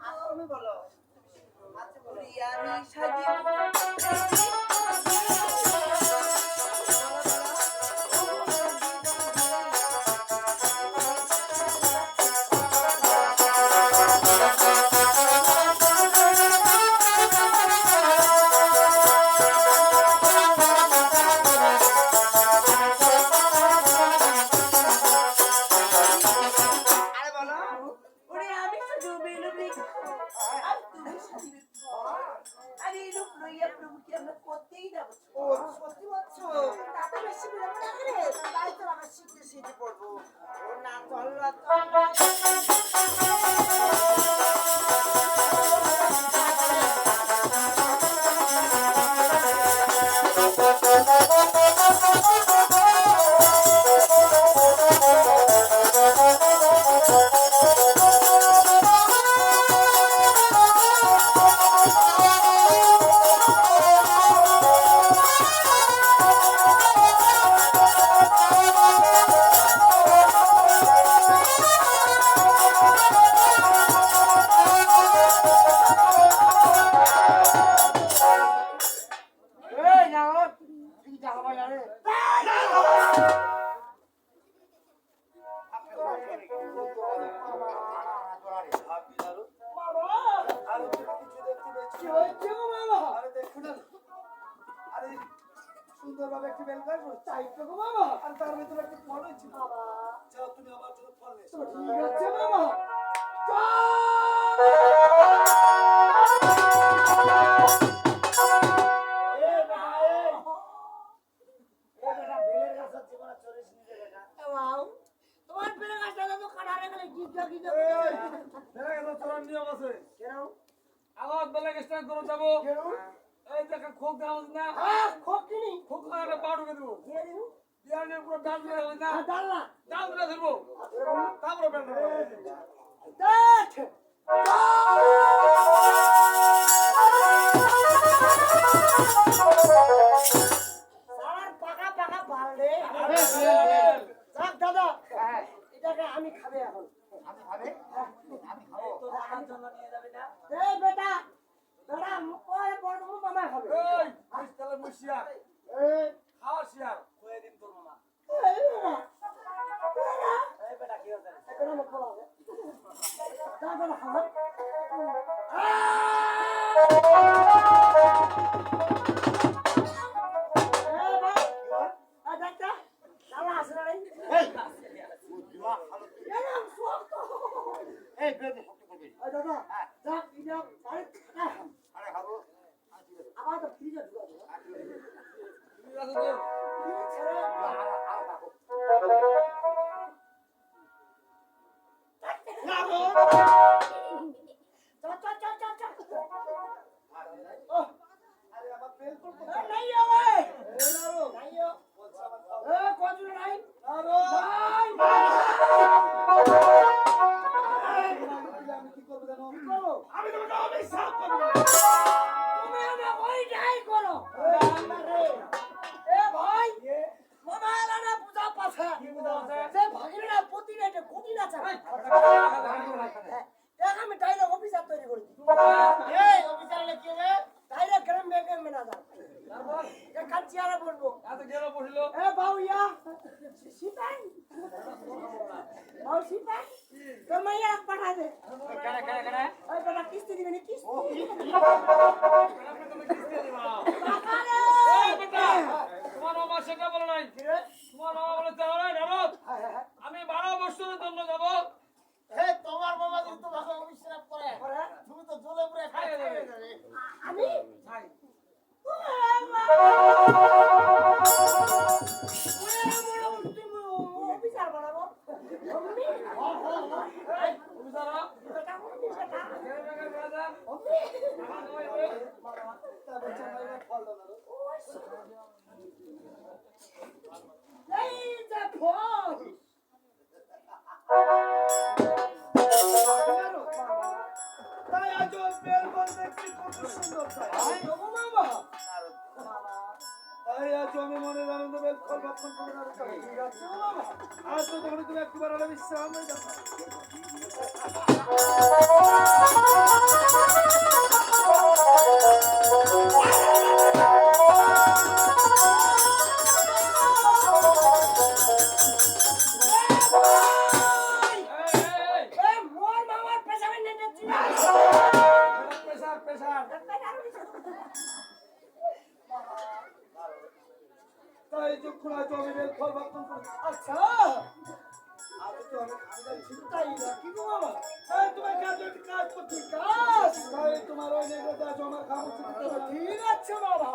আমি সাজি আমরা করতেই যাব। ও সত্যি বলছো? তাতে বেশি বিলম্ব না করে তাই তো আমরা শিখতে পড়ব ও না চলল সুন্দরভাবে একটি বেল গাছ বসছে। তাই তো গো বাবা আর তার ভিতরে একটি ফল হয়েছিল। যাও তুমি আমার জন্য বাবা তোমার পেলে গাছটা তো কাটা রেখে গিজা গিজা গেল চলার নিয়ম আছে। বেলা স্নান করে যাব এই দেখে খোক দেওয়া হচ্ছে না। হ্যাঁ খোক কিনি। খোক না একটা পা ঢুকে দেবো। বিয়ানের পুরো ডাল ধরে হবে না? ডাল না? ডাল ধরে ধরবো তারপরে বেল দেখ! পাকা পাকা ভালো রে। দাদা এটাকে আমি খাবে এখন। এই অফিসার কি হবে ডাইরেক্ট গ্রাম ব্যাংকের ম্যানেজার তারপর এখান চেয়ারে বলব এত গেলো বসল। এ বাউয়া সিপাই বাউ সিপাই তোর মাইয়া পাঠা দে কেন কেন কেন ওই বেটা কিস্তি দিবি নি কিস্তি আপনি তুমি কিস্তি দিবা। তাই আজ বেল বল দেখছি কত সুন্দর তাই। আমি মনের আনন্দ বেল কল্পন করে আর তো তখন তুমি একবার বিশ্রাম হয়ে যাব যখন আজ আমি বের ফল বাপন করেছি আচ্ছা আজ তো আমি খাবার চিন্তাই না? কি গো বাবা? তাই তোমার কাজ একটু কাজ করছি কাজ? তাই তোমার ওই নেগো দা জমা খাব ঠিক আছে বাবা।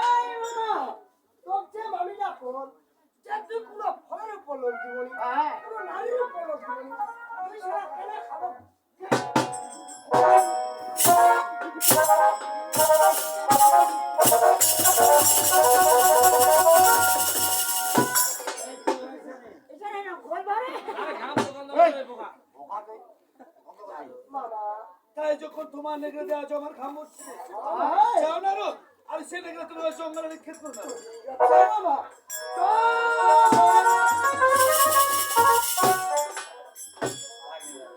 এই বাবা তোর যে মামি না তুই কোনো ফলের লোক দিবনি কোনো নারীর উপর লোক আমি সারা কেন খাব? এখানে না তাই যখন তোমার নেগরে দেওয়া জমার খামোশ যাও না রো আর সে নেগরে তুমি জঙ্গলে নিক্ষেপ করবে বাবা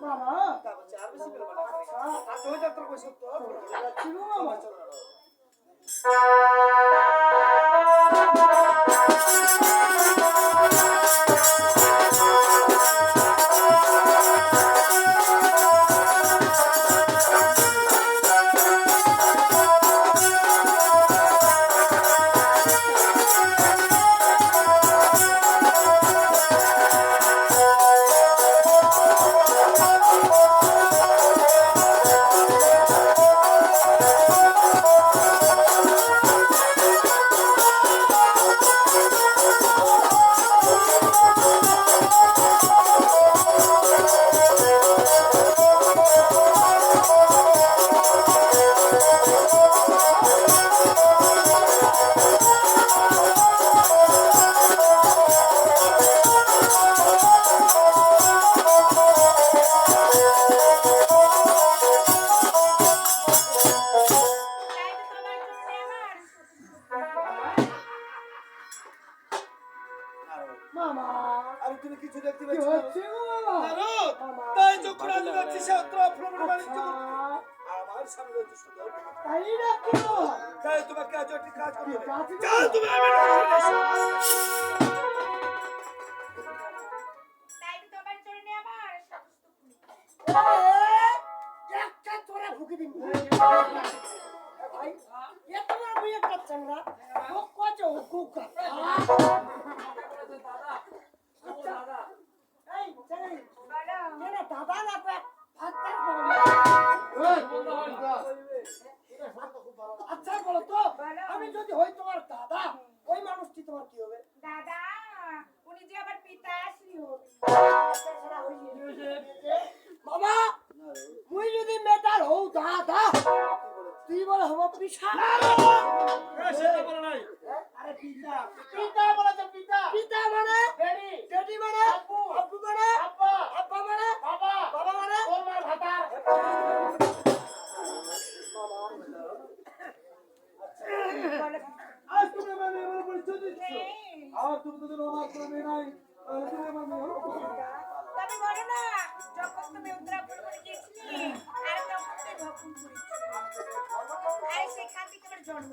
বাবা তারপর বেশি করে বানা আজ ওই যাত্রা কইছ তো মামা তাই তোমাকে আজ একটি কাজ করতে হবে কাজ করতে যাও তুমি আমি একটা তোরা ফুকে দিন ভাই এত বড় বই একটা চাংরা ও কত হুকুকা এই চাংরি না দাদা না তো ভাত তার বাবা মুই যদি মেটার হও দাদা তুই বলে হব এ সেটা বলে নাই। আরে পিতা পিতা বলে তো পিতা পিতা মানে? ড্যাডি ডেডি মানে? আব্বু। আব্বু মানে? আব্বা। আব্বা মানে? বাবা। বাবা মানে? তোর মার ভাতার আজ তুমি আমার পরিচয় দিচ্ছ আর তুমি তো দিন আমার নাই। তুমি আমার মেয়ে হলো। তবে না যখন তুমি উত্তরাখণ্ড গেছিলে আর তখন তুই করেছিলি আর সেখান থেকে আমার জন্ম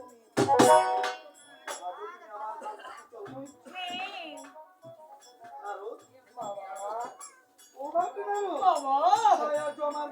ও বাবা বাবা? আজ আমার